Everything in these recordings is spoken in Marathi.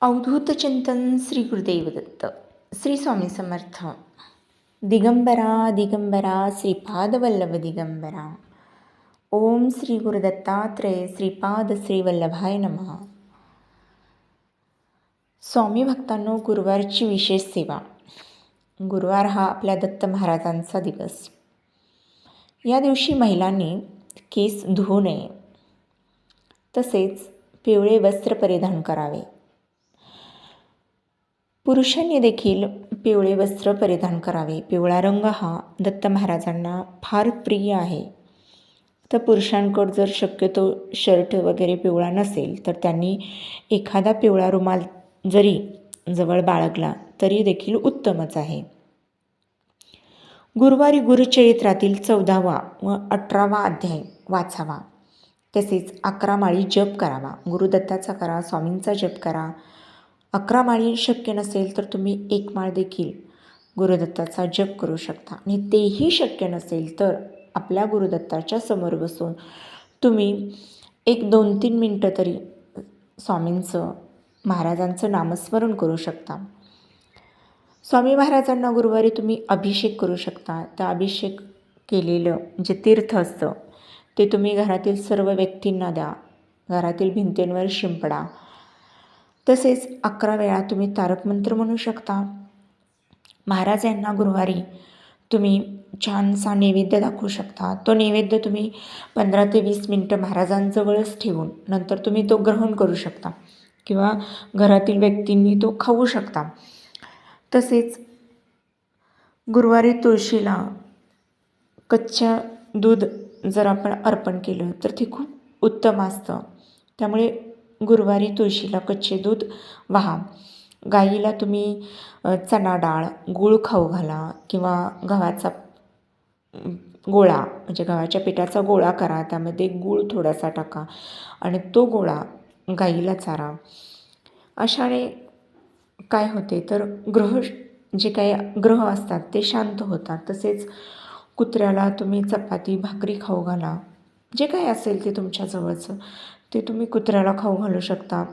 अवधूत चिंतन श्री गुरुदेव दत्त श्री स्वामी समर्थ. दिगंबरा दिगंबरा श्रीपादवल्लभ दिगंबरा. ओम श्री गुरुदत्तात्रय श्रीपाद श्रीवल्लभाय नमः. स्वामी भक्तांनो गुरुवारची विशेष सेवा. गुरुवार हा आपल्या दत्त महाराजांचा दिवस. या दिवशी महिलांनी केस धुवू नये. तसेच पिवळे वस्त्र परिधान करावे. पुरुषांनी देखील पिवळे वस्त्र परिधान करावे. पिवळा रंग हा दत्त महाराजांना फार प्रिय आहे. तर पुरुषांकडं जर शक्यतो शर्ट वगैरे पिवळा नसेल तर त्यांनी एखादा पिवळा रुमाल जरी जवळ बाळगला तरी देखील उत्तमच आहे. गुरुवारी गुरुचरित्रातील चौदावा व अठरावा अध्याय वाचावा. तसेच अकरा माळी जप करावा. गुरुदत्ताचा करा स्वामींचा जप करा. अकरा माळी शक्य नसेल तर तुम्ही एक माळ देखील गुरुदत्ताचा जप करू शकता. आणि तेही शक्य नसेल तर आपल्या गुरुदत्ताच्या समोर बसून तुम्ही एक दोन तीन मिनटं तरी स्वामींचं महाराजांचं नामस्मरण करू शकता. स्वामी महाराजांना गुरुवारी तुम्ही अभिषेक करू शकता. त्या अभिषेक केलेलं जे तीर्थ असतं ते तुम्ही घरातील सर्व व्यक्तींना द्या. घरातील भिंतींवर शिंपडा. तसेच अकरा वेळा तुम्ही तारक मंत्र म्हणू शकता. महाराज यांना गुरुवारी तुम्ही छानसा नैवेद्य दाखवू शकता. तो नैवेद्य तुम्ही पंधरा ते वीस मिनटं महाराजांजवळच ठेवून नंतर तुम्ही तो ग्रहण करू शकता किंवा घरातील व्यक्तींनी तो खाऊ शकता. तसेच गुरुवारी तुळशीला कच्च्या दूध जर आपण अर्पण केलं तर ते खूप उत्तम असतं. त्यामुळे गुरुवारी तुळशीला कच्चे दूध वाहा. गाईला तुम्ही चणा डाळ गूळ खाऊ घाला किंवा गव्हाचा गोळा म्हणजे गव्हाच्या पिठाचा गोळा करा त्यामध्ये गूळ थोडासा टाका आणि तो गोळा गाईला चारा. अशाने काय होते तर ग्रह जे काही ग्रह असतात ते शांत होतात. तसेच कुत्र्याला तुम्ही चपाती भाकरी खाऊ घाला. जे काही असेल ते तुमच्याजवळचं ते तुम्ही कुत्र्याला खाऊ घालू शकता.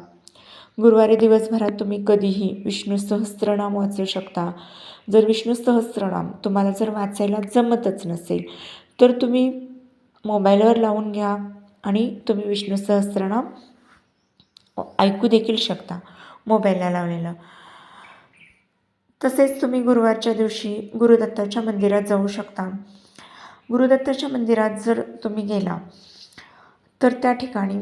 गुरुवारी दिवसभरात तुम्ही कधीही विष्णू सहस्त्रनाम वाचू शकता. जर विष्णू सहस्त्रनाम तुम्हाला जर वाचायला जमतच नसेल तर तुम्ही मोबाईलवर लावून घ्या आणि तुम्ही विष्णू सहस्त्रनाम ऐकू देखील शकता मोबाईलला लावलेलं. तसेच तुम्ही गुरुवारच्या दिवशी गुरुदत्ताच्या मंदिरात जाऊ शकता. गुरुदत्ताच्या मंदिरात जर तुम्ही गेला तर त्या ठिकाणी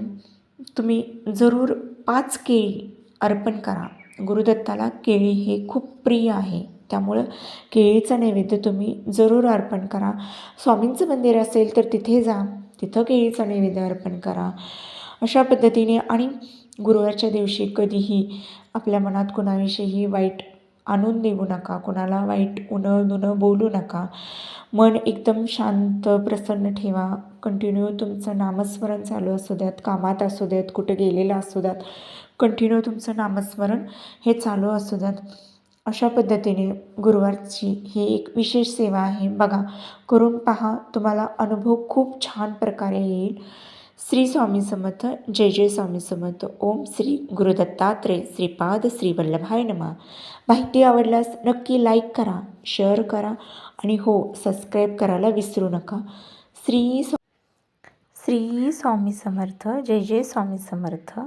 तुम्ही जरूर पाच केळी अर्पण करा. गुरुदत्ताला केळी हे खूप प्रिय आहे. त्यामुळं केळीचा नैवेद्य तुम्ही जरूर अर्पण करा. स्वामींचं मंदिर असेल तर तिथे जा तिथं केळीचा नैवेद्य अर्पण करा. अशा पद्धतीने आणि गुरुवारच्या दिवशी कधीही आपल्या मनात कुणाविषयीही वाईट आणून देऊ नका. कोणाला वाईट उणं दुणं बोलू नका. मन एकदम शांत प्रसन्न ठेवा. कंटिन्यू तुमचं नामस्मरण चालू असू द्यात कामात असू द्यात कुठे गेलेलं असू द्यात. कंटिन्यू तुमचं नामस्मरण हे चालू असू द्यात. अशा पद्धतीने गुरुवारची ही एक विशेष सेवा आहे. बघा करून पहा तुम्हाला अनुभव खूप छान प्रकारे येईल. श्री स्वामी समर्थ जय जय स्वामी समर्थ ओम श्री गुरुदत्तात्रय श्रीपाद श्री वल्लभाय नमा. माहिती आवडल्यास नक्की लाईक करा शेअर करा आणि हो सबस्क्राईब करायला विसरू नका. श्री स्वा श्री स्वामी समर्थ जय जय स्वामी समर्थ.